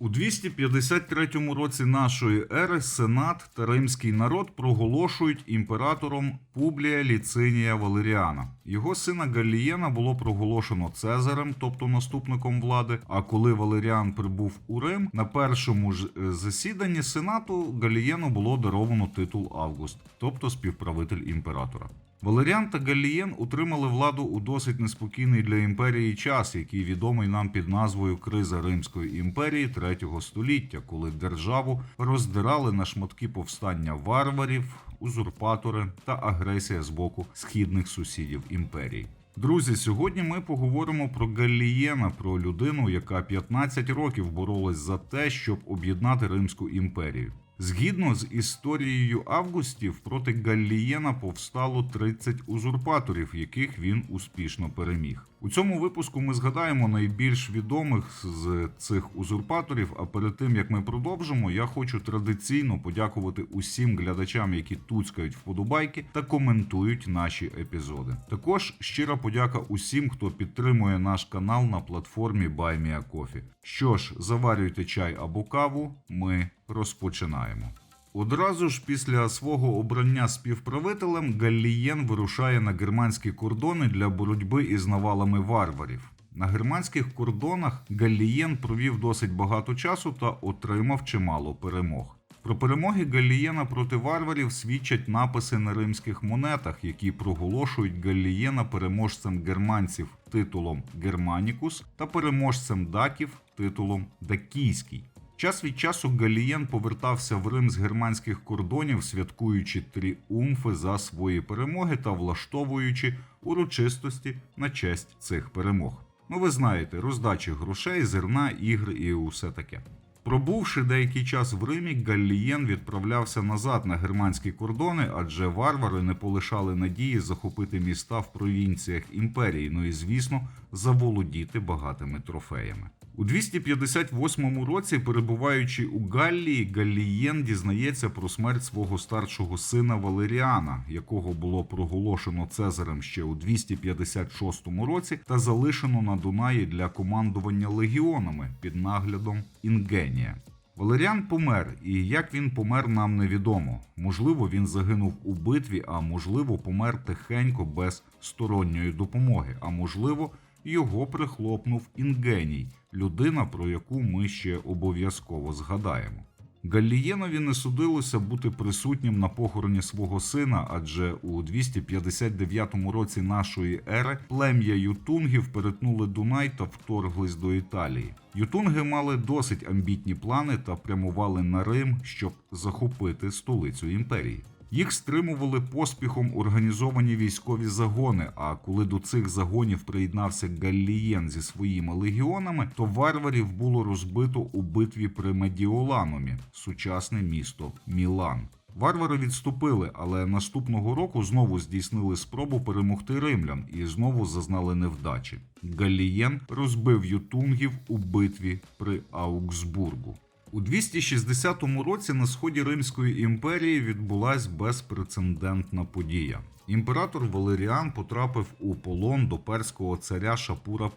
У 253 році нашої ери Сенат та римський народ проголошують імператором Публія Ліцинія Валеріана. Його сина Галлієна було проголошено Цезарем, тобто наступником влади. А коли Валеріан прибув у Рим, на першому ж е, засіданні Сенату Галлієну було даровано титул Август, тобто співправитель імператора. Валеріан та Галлієн утримали владу у досить неспокійний для імперії час, який відомий нам під назвою Криза Римської імперії третього століття, коли державу роздирали на шматки повстання варварів, узурпатори та агресія з боку східних сусідів імперії. Друзі, сьогодні ми поговоримо про Галлієна, про людину, яка 15 років боролась за те, щоб об'єднати Римську імперію. Згідно з історією Августів, проти Галлієна повстало 30 узурпаторів, яких він успішно переміг. У цьому випуску ми згадаємо найбільш відомих з цих узурпаторів. А перед тим як ми продовжимо, я хочу традиційно подякувати усім глядачам, які туцькають вподобайки та коментують наші епізоди. Також щира подяка усім, хто підтримує наш канал на платформі BuyMeACoffee. Що ж, заварюйте чай або каву. Ми розпочинаємо. Одразу ж після свого обрання співправителем Галлієн вирушає на германські кордони для боротьби із навалами варварів. На германських кордонах Галлієн провів досить багато часу та отримав чимало перемог. Про перемоги Галлієна проти варварів свідчать написи на римських монетах, які проголошують Галлієна переможцем германців титулом Германікус та переможцем даків титулом Дакійський. Час від часу Галієн повертався в Рим з германських кордонів, святкуючи тріумфи за свої перемоги та влаштовуючи урочистості на честь цих перемог. Ну, ви знаєте, роздачі грошей, зерна, ігри і усе таке. Пробувши деякий час в Римі, Галлієн відправлявся назад на германські кордони, адже варвари не полишали надії захопити міста в провінціях імперії, ну і звісно, заволодіти багатими трофеями. У 258 році, перебуваючи у Галлії, Галлієн дізнається про смерть свого старшого сина Валеріана, якого було проголошено Цезарем ще у 256 році, та залишено на Дунаї для командування легіонами під наглядом Інгенія. Валеріан помер, і як він помер, нам невідомо. Можливо, він загинув у битві, а можливо, помер тихенько без сторонньої допомоги. А можливо, його прихлопнув Інгеній, людина, про яку ми ще обов'язково згадаємо. Галлієнові не судилося бути присутнім на похороні свого сина, адже у 259 році нашої ери плем'я ютунгів перетнули Дунай та вторглись до Італії. Ютунги мали досить амбітні плани та прямували на Рим, щоб захопити столицю імперії. Їх стримували поспіхом організовані військові загони. А коли до цих загонів приєднався Галлієн зі своїми легіонами, то варварів було розбито у битві при Медіоланумі, сучасне місто Мілан. Варвари відступили, але наступного року знову здійснили спробу перемогти римлян і знову зазнали невдачі. Галлієн розбив ютунгів у битві при Аугсбургу. У 260 році на сході Римської імперії відбулась безпрецедентна подія. Імператор Валеріан потрапив у полон до перського царя Шапура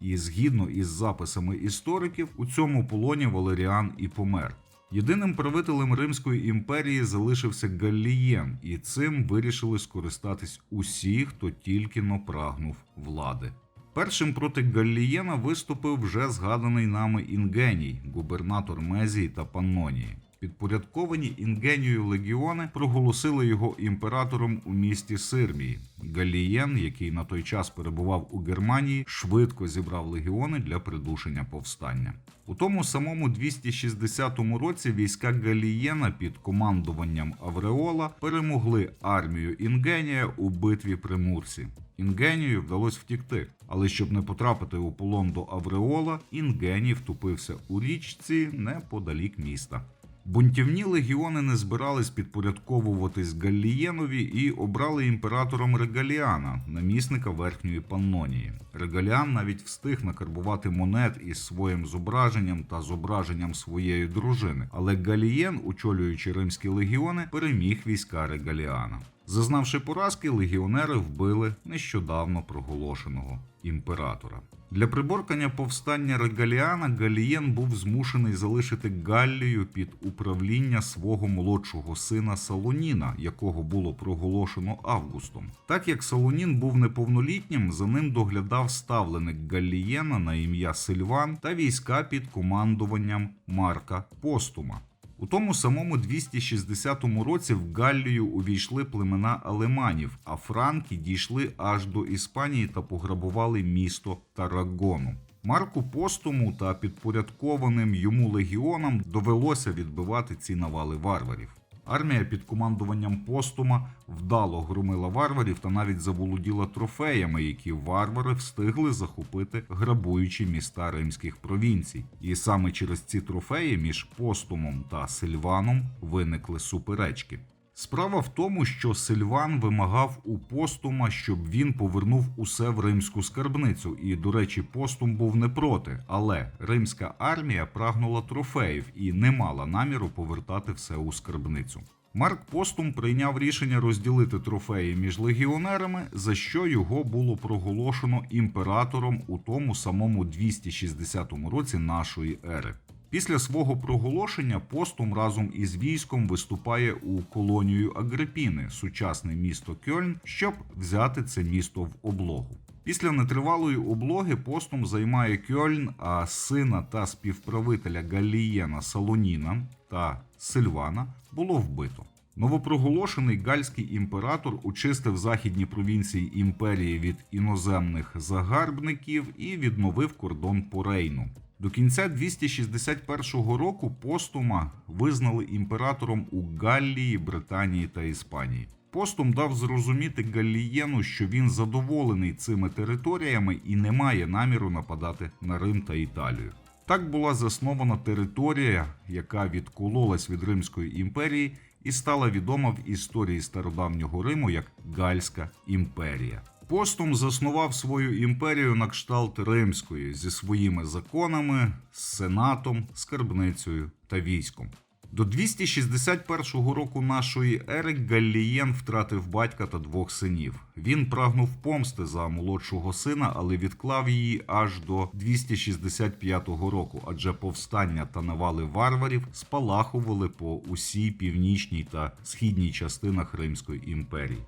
І, і згідно із записами істориків, у цьому полоні Валеріан і помер. Єдиним правителем Римської імперії залишився Галлієн, і цим вирішили скористатись усі, хто тільки но прагнув влади. Першим проти Галлієна виступив вже згаданий нами Інгеній, губернатор Мезії та Паннонії. Підпорядковані Інгенію легіони проголосили його імператором у місті Сирмії. Галієн, який на той час перебував у Германії, швидко зібрав легіони для придушення повстання. У тому самому 260 році війська Галієна під командуванням Авреола перемогли армію Інгенія у битві при Мурсі. Інгенію вдалося втікти, але щоб не потрапити у полон до Авреола, Інгеній втупився у річці неподалік міста. Бунтівні легіони не збирались підпорядковуватись Галлієнові і обрали імператором Регаліана, намісника верхньої Паннонії. Регаліан навіть встиг накарбувати монет із своїм зображенням та зображенням своєї дружини. Але Галієн, очолюючи римські легіони, переміг війська Регаліана. Зазнавши поразки, легіонери вбили нещодавно проголошеного імператора. Для приборкання повстання Регаліана Галієн був змушений залишити Галлію під управління свого молодшого сина Салоніна, якого було проголошено Августом. Так як Салонін був неповнолітнім, за ним доглядав ставленик Галлієна на ім'я Сильван та війська під командуванням Марка Постума. У тому самому 260 році в Галлію увійшли племена алеманів, а франки дійшли аж до Іспанії та пограбували місто Тарагону. Марку Постуму та підпорядкованим йому легіонам довелося відбивати ці навали варварів. Армія під командуванням Постума вдало громила варварів та навіть заволоділа трофеями, які варвари встигли захопити, грабуючи міста римських провінцій. І саме через ці трофеї між Постумом та Сильваном виникли суперечки. Справа в тому, що Сильван вимагав у Постума, щоб він повернув усе в римську скарбницю. І, до речі, Постум був не проти, але римська армія прагнула трофеїв і не мала наміру повертати все у скарбницю. Марк Постум прийняв рішення розділити трофеї між легіонерами, за що його було проголошено імператором у тому самому 260 році нашої ери. Після свого проголошення постум разом із військом виступає у колонію Агрипіни, сучасне місто Кьольн, щоб взяти це місто в облогу. Після нетривалої облоги постум займає Кьольн, а сина та співправителя Галієна Салоніна та Сильвана було вбито. Новопроголошений гальський імператор очистив західні провінції імперії від іноземних загарбників і відновив кордон по Рейну. До кінця 261 року постума визнали імператором у Галлії, Британії та Іспанії. Постум дав зрозуміти Галлієну, що він задоволений цими територіями і не має наміру нападати на Рим та Італію. Так була заснована територія, яка відкололась від Римської імперії і стала відома в історії стародавнього Риму як Гальська імперія. Постум заснував свою імперію на кшталт римської зі своїми законами, сенатом, скарбницею та військом. До 261 року нашої ери Галлієн втратив батька та двох синів. Він прагнув помсти за молодшого сина, але відклав її аж до 265 року, адже повстання та навали варварів спалахували по усій північній та східній частинах Римської імперії.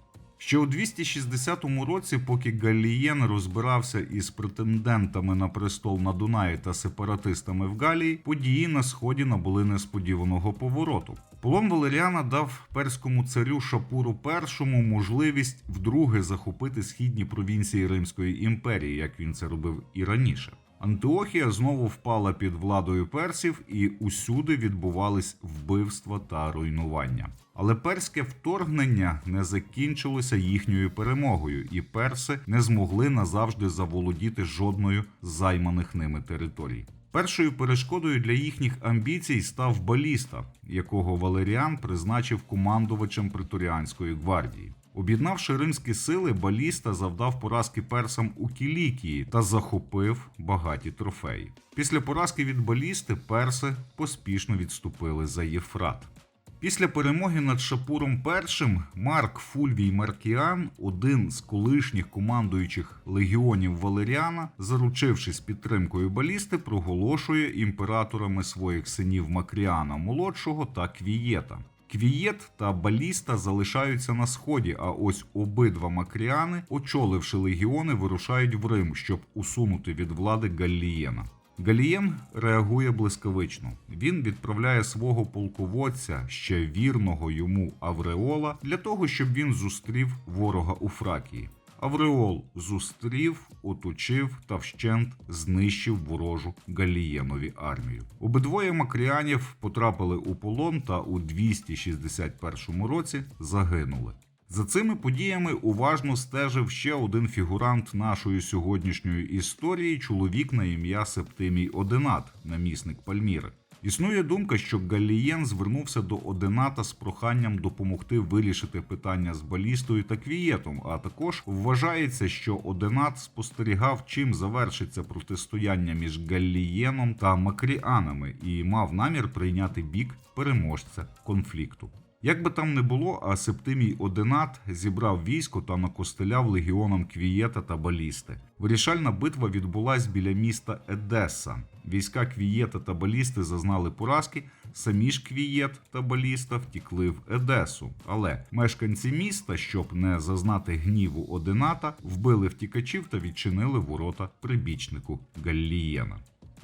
Ще у 260 році, поки Галієн розбирався із претендентами на престол на Дунаї та сепаратистами в Галії, події на сході набули несподіваного повороту. Полон Валеріана дав перському царю Шапуру І можливість вдруге захопити східні провінції Римської імперії, як він це робив і раніше. Антиохія знову впала під владою персів, і усюди відбувались вбивства та руйнування. Але перське вторгнення не закінчилося їхньою перемогою, і перси не змогли назавжди заволодіти жодною з займаних ними територій. Першою перешкодою для їхніх амбіцій став баліста, якого Валеріан призначив командувачем преторіанської гвардії. Об'єднавши римські сили, баліста завдав поразки персам у Кілікії та захопив багаті трофеї. Після поразки від балісти перси поспішно відступили за Єфрат. Після перемоги над Шапуром І Марк Фульвій Маркіан, один з колишніх командуючих легіонів Валеріана, заручившись підтримкою балісти, проголошує імператорами своїх синів Макріана молодшого та Квієта. Квієт та Баліста залишаються на сході, а ось обидва макріани, очоливши легіони, вирушають в Рим, щоб усунути від влади Галлієна. Галієн реагує блискавично. Він відправляє свого полководця, ще вірного йому Авреола, для того, щоб він зустрів ворога у Фракії. Авреол зустрів, оточив та вщент знищив ворожу Галієнові армію. Обидвоє макріанів потрапили у полон та у 261 році загинули. За цими подіями уважно стежив ще один фігурант нашої сьогоднішньої історії, чоловік на ім'я Септимій Одинат, намісник Пальміри. Існує думка, що Галієн звернувся до Одената з проханням допомогти вирішити питання з балістою та квієтом. А також вважається, що Одинат спостерігав, чим завершиться протистояння між Галлієном та Макріанами, і мав намір прийняти бік переможця конфлікту. Як би там не було, а Септимій Одинат зібрав військо та накостеляв легіоном Квієта та Балісти. Вирішальна битва відбулась біля міста Едеса. Війська Квієта та Балісти зазнали поразки. Самі ж Квієт та Баліста втікли в Едесу. Але мешканці міста, щоб не зазнати гніву Одината, вбили втікачів та відчинили ворота прибічнику Галлієна.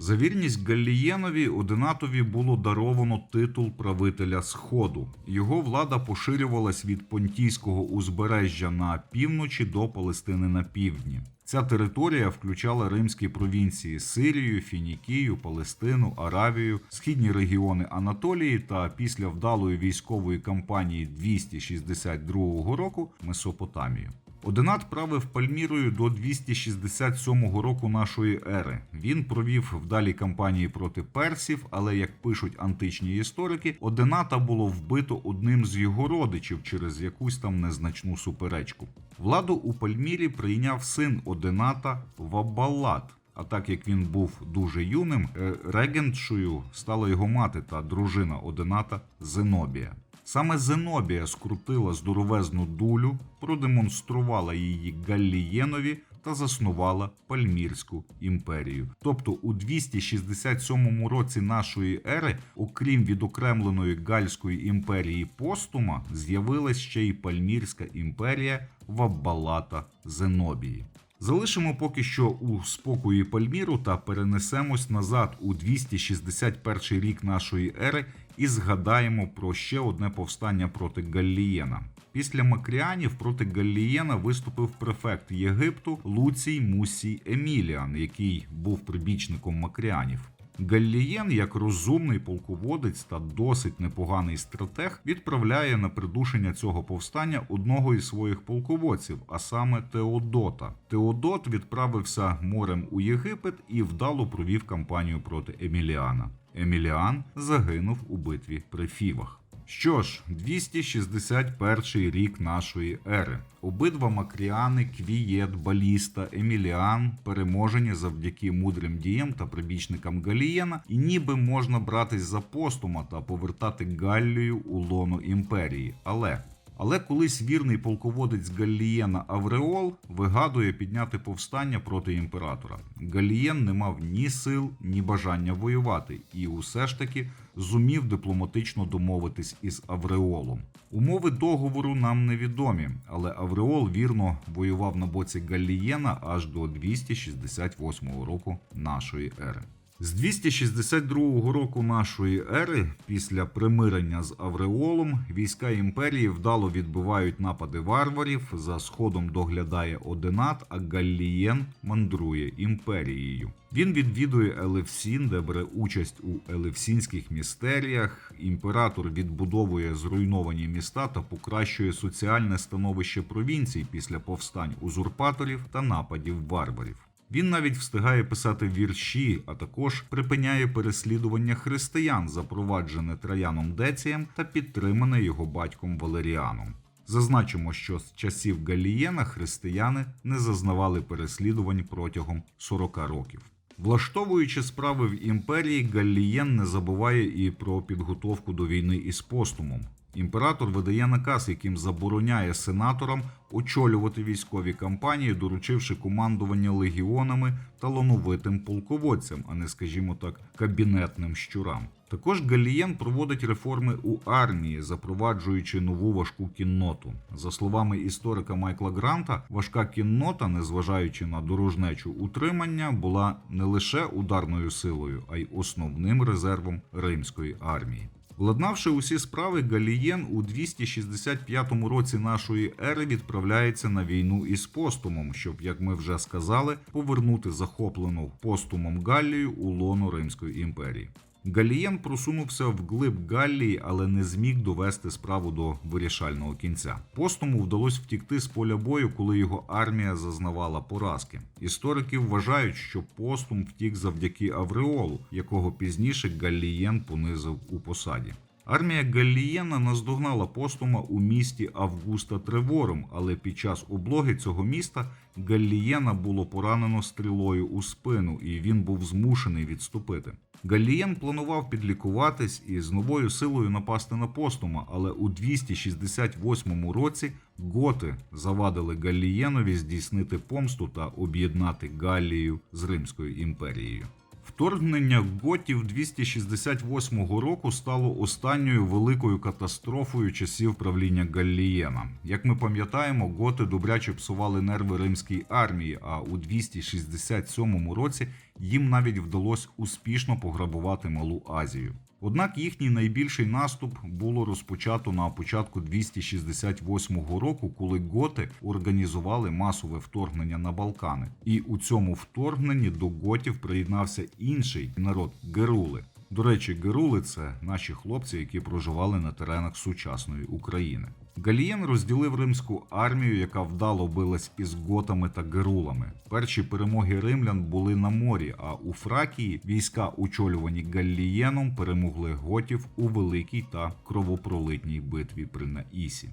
За вірність Галлієнові Одинатові було даровано титул правителя Сходу. Його влада поширювалась від Понтійського узбережжя на півночі до Палестини на півдні. Ця територія включала римські провінції Сирію, Фінікію, Палестину, Аравію, східні регіони Анатолії та після вдалої військової кампанії 262 року Месопотамію. Одинат правив Пальмірою до 267 року нашої ери. Він провів вдалі кампанії проти персів, але як пишуть античні історики, Одината було вбито одним з його родичів через якусь там незначну суперечку. Владу у Пальмірі прийняв син Одината Вабалат. А так як він був дуже юним, е, регентшою стала його мати та дружина Одината Зенобія. Саме Зенобія скрутила здоровезну дулю, продемонструвала її Галлієнові та заснувала Пальмірську імперію. Тобто у 267 році нашої ери, окрім відокремленої Гальської імперії Постума, з'явилась ще й Пальмірська імперія Ваббалата Зенобії. Залишимо поки що у спокої Пальміру та перенесемось назад у 261 рік нашої ери і згадаємо про ще одне повстання проти Галлієна. Після Макріанів проти Галлієна виступив префект Єгипту Луцій Мусій Еміліан, який був прибічником Макріанів. Галлієн, як розумний полководець та досить непоганий стратег, відправляє на придушення цього повстання одного із своїх полководців, а саме Теодота. Теодот відправився морем у Єгипет і вдало провів кампанію проти Еміліана. Еміліан загинув у битві при Фівах. Що ж, 261 рік нашої ери. Обидва макріани, Квієт, Баліста, Еміліан переможені завдяки мудрим діям та прибічникам Галієна, і ніби можна братись за постума та повертати Галлію у лоно імперії. Але але колись вірний полководець Галлієна Авреол вигадує підняти повстання проти імператора. Галлієн не мав ні сил, ні бажання воювати, і усе ж таки зумів дипломатично домовитись із Авреолом. Умови договору нам невідомі, але Авреол вірно воював на боці Галлієна аж до 268 року нашої ери. З 262 року нашої ери, після примирення з Авреолом, війська імперії вдало відбивають напади варварів. За сходом доглядає Одинат, а Галлієн мандрує імперією. Він відвідує Елевсін, де бере участь у елевсінських містеріях. Імператор відбудовує зруйновані міста та покращує соціальне становище провінцій після повстань узурпаторів та нападів варварів. Він навіть встигає писати вірші, а також припиняє переслідування християн, запроваджене Траяном Децієм та підтримане його батьком Валеріаном. Зазначимо, що з часів Галієна християни не зазнавали переслідувань протягом 40 років. Влаштовуючи справи в імперії, Галлієн не забуває і про підготовку до війни із постумом. Імператор видає наказ, яким забороняє сенаторам очолювати військові кампанії, доручивши командування легіонами талановитим полководцям, а не, скажімо так, кабінетним щурам. Також Галієн проводить реформи у армії, запроваджуючи нову важку кінноту. За словами історика Майкла Гранта, важка кіннота, незважаючи на дорожнечу утримання, була не лише ударною силою, а й основним резервом римської армії. Владнавши усі справи, Галієн у 265 році нашої ери відправляється на війну із постумом, щоб, як ми вже сказали, повернути захоплену постумом Галлію у лоно Римської імперії. Галієн просунувся вглиб Галлії, але не зміг довести справу до вирішального кінця. Постуму вдалося втікти з поля бою, коли його армія зазнавала поразки. Історики вважають, що постум втік завдяки Авреолу, якого пізніше Галлієн понизив у посаді. Армія Галлієна наздогнала постума у місті Августа Тревором, але під час облоги цього міста Галлієна було поранено стрілою у спину, і він був змушений відступити. Галлієн планував підлікуватись і з новою силою напасти на постума, але у 268 році готи завадили Галієнові здійснити помсту та об'єднати Галлію з Римською імперією. Вторгнення готів 268 року стало останньою великою катастрофою часів правління Галлієна. Як ми пам'ятаємо, готи добряче псували нерви римській армії, а у 267 році їм навіть вдалося успішно пограбувати Малу Азію. Однак їхній найбільший наступ було розпочато на початку 268 року, коли готи організували масове вторгнення на Балкани. І у цьому вторгненні до готів приєднався інший народ герули. До речі, герули це наші хлопці, які проживали на теренах сучасної України. Галієн розділив римську армію, яка вдало билась із готами та герулами. Перші перемоги римлян були на морі, а у Фракії війська, очолювані Галлієном, перемогли готів у великій та кровопролитній битві при Наісі.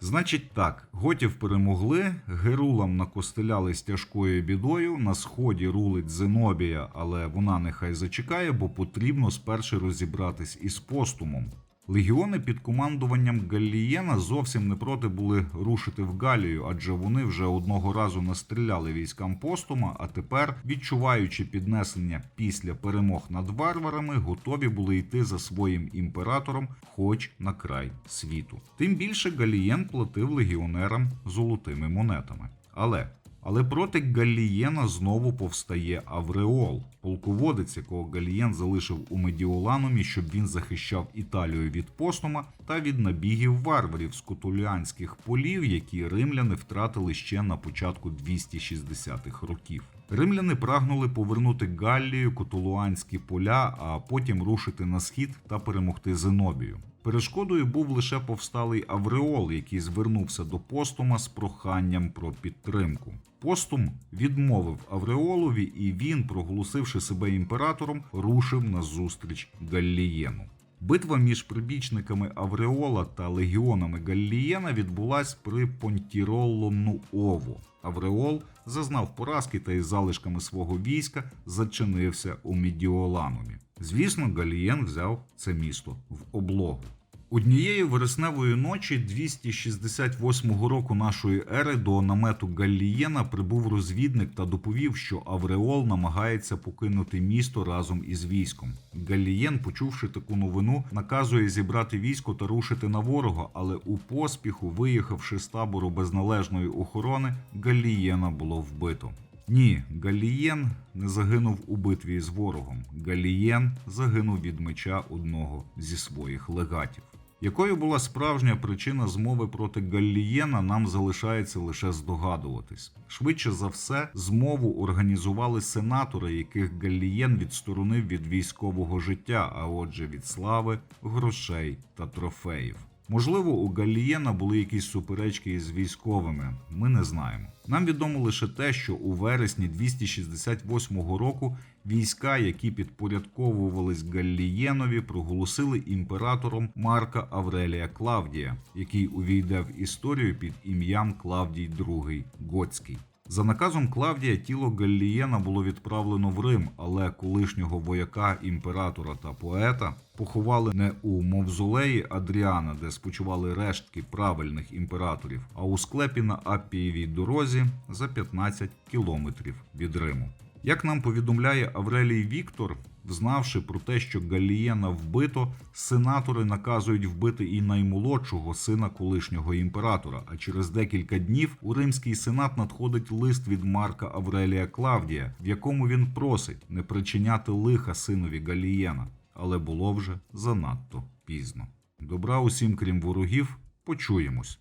Значить так, готів перемогли, герулам накостеляли з тяжкою бідою. На сході рулить Зенобія, але вона нехай зачекає, бо потрібно спершу розібратись із постумом. Легіони під командуванням Галлієна зовсім не проти були рушити в Галію, адже вони вже одного разу настріляли військам постума, а тепер, відчуваючи піднесення після перемог над варварами, готові були йти за своїм імператором, хоч на край світу. Тим більше Галієн платив легіонерам золотими монетами. Але але проти Галлієна знову повстає Авреол, полководець, якого Галієн залишив у Медіоланумі, щоб він захищав Італію від постума та від набігів варварів з котуліанських полів, які римляни втратили ще на початку 260-х років. Римляни прагнули повернути Галлію, котулуанські поля, а потім рушити на схід та перемогти Зенобію. Перешкодою був лише повсталий Авреол, який звернувся до постума з проханням про підтримку. Постум відмовив Авреолові, і він, проголосивши себе імператором, рушив на зустріч Галлієну. Битва між прибічниками Авреола та легіонами Галлієна відбулась при Понтіролло Нуово. Авреол зазнав поразки та із залишками свого війська зачинився у Медіоланумі. Звісно, Галієн взяв це місто в облогу. Однієї вересневої ночі 268 року нашої ери до намету Галлієна прибув розвідник та доповів, що Авреол намагається покинути місто разом із військом. Галлієн, почувши таку новину, наказує зібрати військо та рушити на ворога, але у поспіху, виїхавши з табору без належної охорони, Галлієна було вбито. Ні, Галієн не загинув у битві з ворогом. Галієн загинув від меча одного зі своїх легатів. Якою була справжня причина змови проти Галлієна, нам залишається лише здогадуватись. Швидше за все, змову організували сенатори, яких Галлієн відсторонив від військового життя, а отже від слави, грошей та трофеїв. Можливо, у Галлієна були якісь суперечки із військовими. Ми не знаємо. Нам відомо лише те, що у вересні 268 року війська, які підпорядковувались Галлієнові, проголосили імператором Марка Аврелія Клавдія, який увійде в історію під ім'ям Клавдій II Готський. За наказом Клавдія тіло Галлієна було відправлено в Рим, але колишнього вояка імператора та поета поховали не у мавзолеї Адріана, де спочивали рештки правильних імператорів, а у склепі на Аппієвій дорозі за 15 кілометрів від Риму. Як нам повідомляє Аврелій Віктор, Взнавши про те, що Галієна вбито, сенатори наказують вбити і наймолодшого сина колишнього імператора. А через декілька днів у римський сенат надходить лист від Марка Аврелія Клавдія, в якому він просить не причиняти лиха синові Галієна, але було вже занадто пізно. Добра усім, крім ворогів, почуємось.